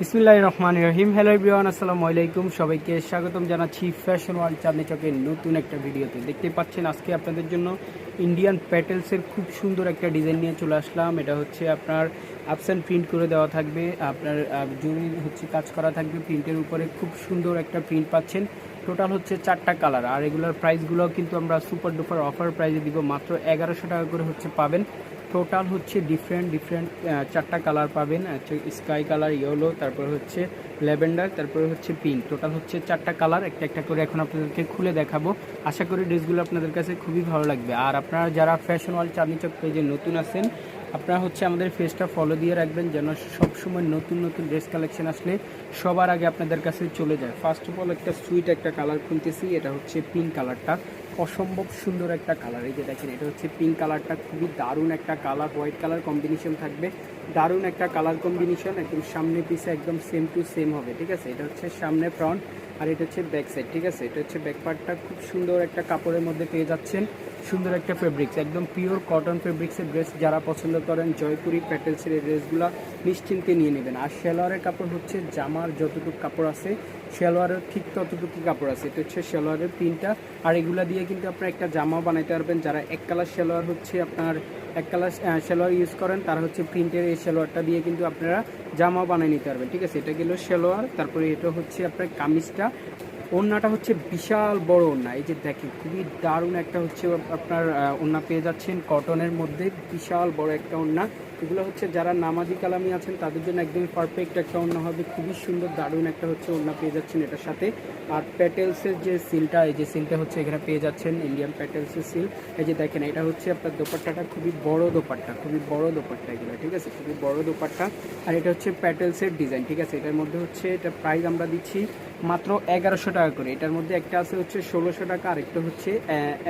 বিসমিল্লাহ রহমান রহিম। Hello everyone আসসালামু আলাইকুম। সবাইকে স্বাগতম জানাচ্ছি ফ্যাশন ওয়ার্ল্ড চাঁদনি চকের নতুন একটা ভিডিওতে। দেখতে পাচ্ছেন, আজকে আপনাদের জন্য ইন্ডিয়ান প্যাটেলসের খুব সুন্দর একটা ডিজাইন নিয়ে চলে আসলাম। এটা হচ্ছে আপনার আপসান প্রিন্ট করে দেওয়া থাকবে। আপনার জরি হচ্ছে কাজ করা থাকবে প্রিন্টের উপরে। খুব সুন্দর একটা প্রিন্ট পাচ্ছেন। টোটাল হচ্ছে চারটা কালার আর এগুলোর প্রাইসগুলো কিন্তু আমরা সুপার ডুপার অফার প্রাইসে দিব। মাত্র এগারোশো টাকা করে হচ্ছে পাবেন। টোটাল হচ্ছে ডিফারেন্ট ডিফারেন্ট চারটা কালার পাবেন। স্কাই কালার ইয়েলো তারপর হচ্ছে ল্যাভেন্ডার তারপরে হচ্ছে পিঙ্ক টোটাল হচ্ছে চারটা কালার একটা একটা করে এখন আপনাদেরকে খুলে দেখাবো। আশা করি ড্রেসগুলো আপনাদের কাছে খুবই ভালো লাগবে। আর আপনারা যারা ফ্যাশন ওয়াল চাঁদনি চক পেজে নতুন আছেন আপনারা হচ্ছে আমাদের ফেসটা ফলো দিয়ে রাখবেন যেন সবসময় নতুন নতুন ড্রেস কালেকশন আসলে সবার আগে আপনাদের কাছে চলে যায়। ফার্স্ট অফ অল একটা সুইট একটা কালার খুলতেছি, এটা হচ্ছে পিঙ্ক কালারটা অসম্ভব সুন্দর একটা কালার এই যে দেখেন, এটা হচ্ছে পিঙ্ক কালারটা খুবই দারুণ একটা কালার হোয়াইট কালার কম্বিনেশন থাকবে। দারুণ একটা কালার কম্বিনেশন একদম সামনে পিছে একদম সেম টু সেম হবে, ঠিক আছে? এটা হচ্ছে সামনে ফ্রন্ট আর এটা হচ্ছে ব্যাক সাইড ঠিক আছে? এটা হচ্ছে ব্যাক পার্টটা খুব সুন্দর একটা কাপড়ের মধ্যে পেয়ে যাচ্ছেন। সুন্দর একটা ফেব্রিক্স একদম পিওর কটন ফেব্রিক্সের ড্রেস যারা পছন্দ করেন, জয়পুরি প্যাটেলসের এই ড্রেসগুলো নিশ্চিন্তে নিয়ে নেবেন। আর শেলোয়ারের কাপড় হচ্ছে জামার যতটুকু কাপড় আছে শেলোয়ারের ঠিক ততটুকু কাপড় আছে। এটা হচ্ছে শেলোয়ারের প্রিন্টটা আর এগুলা দিয়ে কিন্তু আপনার একটা জামাও বানাইতে পারবেন। যারা এক কালার শেলোয়ার হচ্ছে আপনার এক কালার শেলোয়ার ইউজ করেন, তারা হচ্ছে প্রিন্টের এই শেলোয়ারটা দিয়ে কিন্তু আপনারা জামা বানিয়ে নিতে পারবেন। ঠিক আছে? এটা গেল শেলোয়ার তারপরে এটা হচ্ছে আপনার কামিজটা। ওড়নাটা হচ্ছে বিশাল বড় ওড়না। এই যে দেখেন, খুবই দারুণ একটা হচ্ছে আপনার ওড়না পেয়ে যাচ্ছেন কটনের মধ্যে। বিশাল বড় একটা ওড়না। এগুলো হচ্ছে যারা নামাজি কালামি আছেন, তাদের জন্য একদম পারফেক্ট একটা ওড়না হবে। খুবই সুন্দর, দারুণ একটা হচ্ছে ওড়না পেয়ে যাচ্ছেন এটার সাথে। আর প্যাটেলসের যে সিলটা, এই যে সিলটা হচ্ছে এখানে পেয়ে যাচ্ছেন ইন্ডিয়ান প্যাটেলসের সিল। এই যে দেখেন, এটা হচ্ছে আপনার দোপাট্টাটা, খুবই বড় দোপাট্টা, খুবই বড় দোপাট্টা এগুলো, ঠিক আছে? খুবই বড় দোপাট্টা। আর এটা হচ্ছে প্যাটেলসের ডিজাইন, ঠিক আছে? এটার মধ্যে হচ্ছে এটা প্রাইস আমরা দিচ্ছি মাত্র এগারোশো টাকা করে। এটার মধ্যে একটা আছে হচ্ছে ষোলোশো টাকা আর একটা হচ্ছে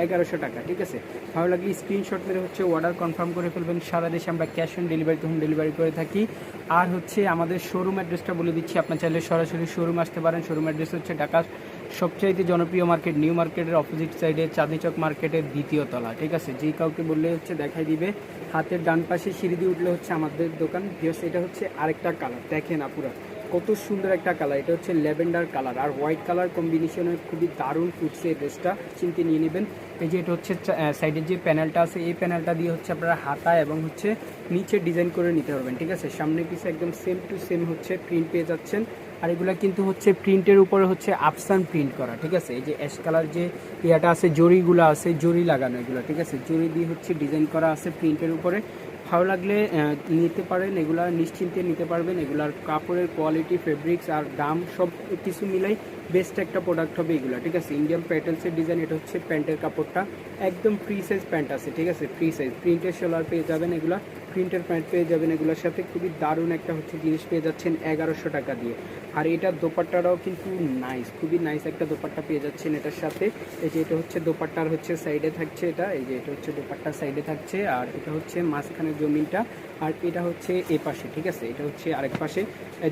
এগারোশো টাকা, ঠিক আছে? ভালো লাগলে স্ক্রিনশট মেরে হচ্ছে অর্ডার কনফার্ম করে ফেলবেন। সারা দেশে আমরা cash on delivery home delivery করে থাকি। আর হচ্ছে আমাদের শোরুম অ্যাড্রেসটা বলে দিচ্ছি, আপনার চাইলে সরাসরি শোরুম আসতে পারেন। শোরুম অ্যাড্রেস হচ্ছে ঢাকার সবচাইতে জনপ্রিয় মার্কেট নিউ মার্কেটের অপোজিট সাইডে চাঁদনি চক মার্কেটের দ্বিতীয় তলা, ঠিক আছে? যে কাউকে বললে হচ্ছে দেখাই দিবে, হাতের ডান পাশে সিঁড়ি দিয়ে উঠলে হচ্ছে আমাদের দোকান। ভিউস এটা হচ্ছে আরেকটা কালার দেখেন আপুরা। কত সুন্দর একটা কালার এটা হচ্ছে ল্যাভেন্ডার কালার আর হোয়াইট কালার কম্বিনেশনের খুবই দারুণ ফুটছে এই ড্রেসটা চিনতে নিয়ে নেবেন। এই যে এটা হচ্ছে সাইডের যে প্যানেলটা আছে, এই প্যানেলটা দিয়ে হচ্ছে আপনারা হাতা এবং হচ্ছে নিচে ডিজাইন করে নিতে পারবেন, ঠিক আছে? সামনে পিছে একদম সেম টু সেম হচ্ছে প্রিন্ট পেয়ে যাচ্ছেন। আর এগুলো কিন্তু হচ্ছে প্রিন্টের উপরে হচ্ছে আপসান প্রিন্ট করা, ঠিক আছে? এই যে অ্যাশ কালার যে ইয়াটা আছে জরিগুলো আছে জরি লাগানো এগুলো, ঠিক আছে? জরি দিয়ে হচ্ছে ডিজাইন করা আছে প্রিন্টের উপরে। ভালো লাগলে নিতে পারেন, এগুলা নিশ্চিন্তে নিতে পারবেন। এগুলার কাপড়ের কোয়ালিটি ফেব্রিক্স আর দাম সব কিছু মিলাই বেস্ট একটা প্রোডাক্ট হবে এগুলো, ঠিক আছে? ইন্ডিয়ান প্যাটেলসের ডিজাইন এটা হচ্ছে প্যান্টের কাপড়টা। একদম ফ্রি সাইজ প্যান্ট আছে, ঠিক আছে? ফ্রি সাইজ প্রিন্টের সোলার পেয়ে যাবেন এগুলা প্রিন্টের প্যান্ট পেয়ে যাবেন এগুলোর সাথে। খুবই দারুণ একটা হচ্ছে জিনিস পেয়ে যাচ্ছেন এগারোশো টাকা দিয়ে। আর এটার দোপাট্টাটাও কিন্তু নাইস খুবই নাইস একটা দোপাট্টা পেয়ে যাচ্ছেন এটার সাথে। এই যে এটা হচ্ছে দোপাট্টার হচ্ছে সাইডে থাকছে এটা, এই যে এটা হচ্ছে দোপাট্টার সাইডে থাকছে। আর এটা হচ্ছে মাঝখানে জমিনটা, আর এটা হচ্ছে এ পাশে, ঠিক আছে? এটা হচ্ছে আরেক পাশে।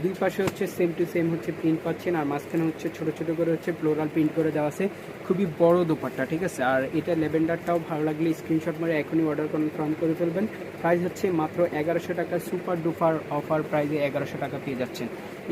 দুই পাশে হচ্ছে সেম টু সেম হচ্ছে প্রিন্ট পাচ্ছেন, আর মাঝখানে হচ্ছে ছোট ছোট করে হচ্ছে ফ্লোরাল প্রিন্ট করে দেওয়া আছে। খুবই বড় দোপাট্টা, ঠিক আছে? আর এটা লেভেন্ডারটাও ভালো লাগলে স্ক্রিনশট মারে এখনই অর্ডার কনফার্ম করে ফেলবেন। প্রাইস হচ্ছে মাত্র এগারোশো টাকা সুপার ডুপার অফার প্রাইসে এগারোশো টাকা পেয়ে যাচ্ছেন।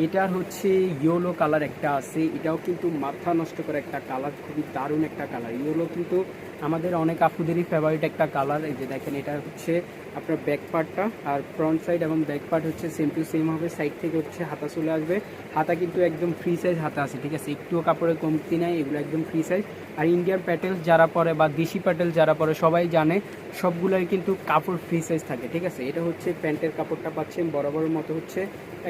এটার হচ্ছে ইয়েলো কালার একটা আছে, এটাও কিন্তু মাথা নষ্ট করে একটা কালার খুবই দারুণ একটা কালার ইয়েলো কিন্তু আমাদের অনেক আপুদেরই ফেভারিট একটা কালার এই যে দেখেন, এটা হচ্ছে আপনার ব্যাক পার্টটা আর ফ্রন্ট সাইড এবং ব্যাক পার্ট হচ্ছে সেম টু সেম হবে। সাইড থেকে হচ্ছে হাতা চলে আসবে। হাতা কিন্তু একদম ফ্রি সাইজ হাতা আছে, ঠিক আছে? একটুও কাপড়ের কমতি নাই, এগুলো একদম ফ্রি সাইজ আর ইন্ডিয়ান প্যাটেলস যারা পরে বা দেশি প্যাটেল যারা পরে, সবাই জানে, সবগুলোই কিন্তু কাপড় ফ্রি সাইজ থাকে, ঠিক আছে? এটা হচ্ছে প্যান্টের কাপড়টা পাচ্ছেন বরাবর মতো হচ্ছে,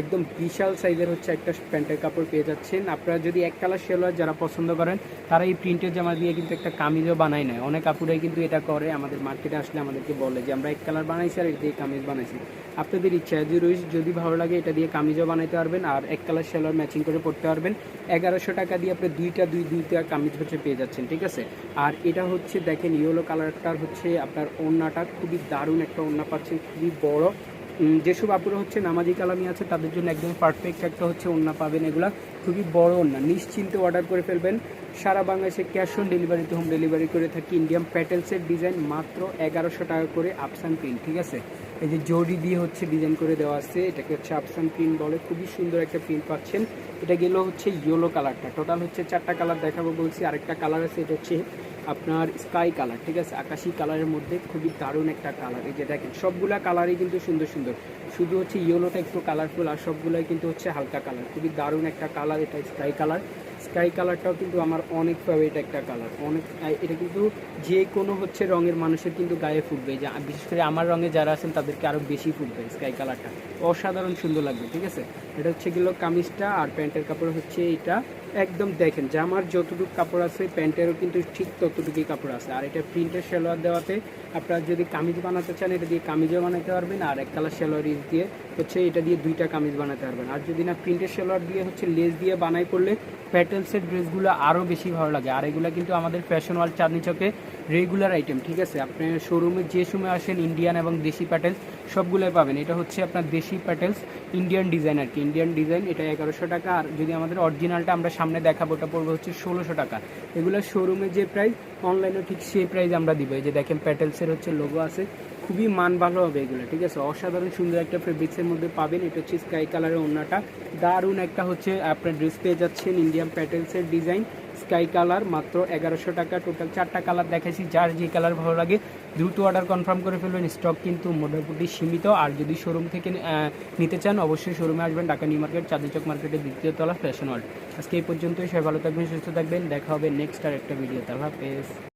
একদম বিশাল সাইজের হচ্ছে একটা প্যান্টের কাপড় পেয়ে যাচ্ছেন। আপনারা যদি এক কালার শেলোয়ার যারা পছন্দ করেন, তারা এই প্রিন্টের জামা দিয়ে কিন্তু একটা কামিজও বানায় নেয়। অনেক আপুরাই কিন্তু এটা করে, আমাদের মার্কেটে আসলে আমাদেরকে বলে যে, আমরা এক কালার বানাইছি আর দিয়ে কামিজ বানাইছি। আপনাদের ইচ্ছা যদি রয়েছে যদি ভালো লাগে এটা দিয়ে কামিজও বানাইতে পারবেন আর এক কালার সেলোয়ার ম্যাচিং করে পড়তে পারবেন। এগারোশো টাকা দিয়ে আপনি দুইটা, দুই, দুইটা কামিজ হচ্ছে পেয়ে যাচ্ছেন, ঠিক আছে? আর এটা হচ্ছে, দেখেন ইয়েলো কালারটার হচ্ছে আপনার ওড়নাটা খুবই দারুণ একটা ওড়না পাচ্ছেন, খুবই বড়। যেসব আপুরা হচ্ছে নামাজি কালামি আছে, তাদের জন্য একদম পারফেক্ট একটা হচ্ছে ওড়না পাবেন এগুলা। খুবই বড় ওড়না, নিশ্চিন্তে অর্ডার করে ফেলবেন। সারা বাংলাদেশে ক্যাশ অন ডেলিভারিতে হোম ডেলিভারি করে থাকি। ইন্ডিয়ান প্যাটেলসের ডিজাইন মাত্র এগারোশো টাকা করে আপসান প্রিন্ট ঠিক আছে? এই যে জরি দিয়ে হচ্ছে ডিজাইন করে দেওয়া আছে, এটাকে হচ্ছে আপসান প্রিন্ট বলে। খুবই সুন্দর একটা প্রিন্ট পাচ্ছেন। এটা গেল হচ্ছে ইয়েলো কালারটা টোটাল হচ্ছে চারটা কালার দেখাবো বলছি, আরেকটা কালার আছে, এটা হচ্ছে আপনার স্কাই কালার ঠিক আছে? আকাশি কালারের মধ্যে খুবই দারুণ একটা কালার এই যে দেখেন, সবগুলা কালারই কিন্তু সুন্দর সুন্দর। শুধু হচ্ছে ইয়েলোটা একটু কালারফুল আর সবগুলাই কিন্তু হচ্ছে হালকা কালার খুবই দারুণ একটা কালার এটা স্কাই কালার স্কাই কালারটাও কিন্তু আমার অনেক ফেভারিট একটা কালার অনেক এটা কিন্তু যে কোনো হচ্ছে রঙের মানুষের কিন্তু গায়ে ফুটবে। যে বিশেষ করে আমার রঙে যারা আছেন, তাদেরকে আরও বেশি ফুটবে স্কাই কালারটা অসাধারণ সুন্দর লাগবে, ঠিক আছে? এটা হচ্ছে গেল কামিজটা, আর প্যান্টের কাপড় হচ্ছে এটা। একদম দেখেন, জামার যতটুকু কাপড় আছে, প্যান্টেরও কিন্তু ঠিক ততটুকুই কাপড় আছে। আর এটা প্রিন্টের সেলোয়ার দেওয়াতে আপনারা যদি কামিজ বানাতে চান, এটা দিয়ে কামিজও বানাতে পারবেন, আর এক কালার সেলোয়ার ইস দিয়ে হচ্ছে এটা দিয়ে দুইটা কামিজ বানাতে পারবেন। আর যদি না প্রিন্টের সেলোয়ার দিয়ে হচ্ছে লেস দিয়ে বানাই করলে প্যাটেলসের ড্রেসগুলো আরও বেশি ভালো লাগে। আর এগুলো কিন্তু আমাদের ফ্যাশন ওয়াল চাঁদনি চকে রেগুলার আইটেম ঠিক আছে? আপনি শোরুমে যে সময় আসেন ইন্ডিয়ান এবং দেশি প্যাটেলস, সবগুলোই পাবেন। এটা হচ্ছে আপনার দেশি প্যাটেলস ইন্ডিয়ান ডিজাইন আর কি। ইন্ডিয়ান ডিজাইন এটা এগারোশো টাকা। আর যদি আমাদের অরিজিনালটা আমরা সামনে দেখাবো ওটা পড়বে হচ্ছে ষোলোশো টাকা। এগুলো শোরুমে যে প্রাইস অনলাইনে ঠিক সেই প্রাইস আমরা দিব। এই যে দেখেন, প্যাটেলসের হচ্ছে লোগো আছে। খুবই মান ভালো হবে এগুলো, ঠিক আছে? অসাধারণ সুন্দর একটা ফেব্রিক্সের মধ্যে পাবেন। এটা হচ্ছে স্কাই কালারের ওড়নাটা। দারুণ একটা হচ্ছে আপনার ড্রেস পেয়ে যাচ্ছেন ইন্ডিয়ান প্যাটেলসের ডিজাইন স্কাই কালার মাত্র এগারোশো টাকা টোটাল চারটা কালার দেখাইছি, যার যে কালার ভালো লাগে। দ্রুত অর্ডার কনফার্ম করে ফেলবেন স্টক কিন্তু মোটামুটি সীমিত। আর যদি শোরুম থেকে নিতে চান, অবশ্যই শোরুমে আসবেন, ঢাকা নিউ মার্কেট চাঁদিচক মার্কেটের দ্বিতীয় তলা ফ্যাশন ওয়ার্ল্ড আজকে এই পর্যন্তই, সবাই ভালো থাকবেন, সুস্থ থাকবেন। দেখা হবে নেক্সট আর একটা ভিডিও আল্লাহ হাফেজ।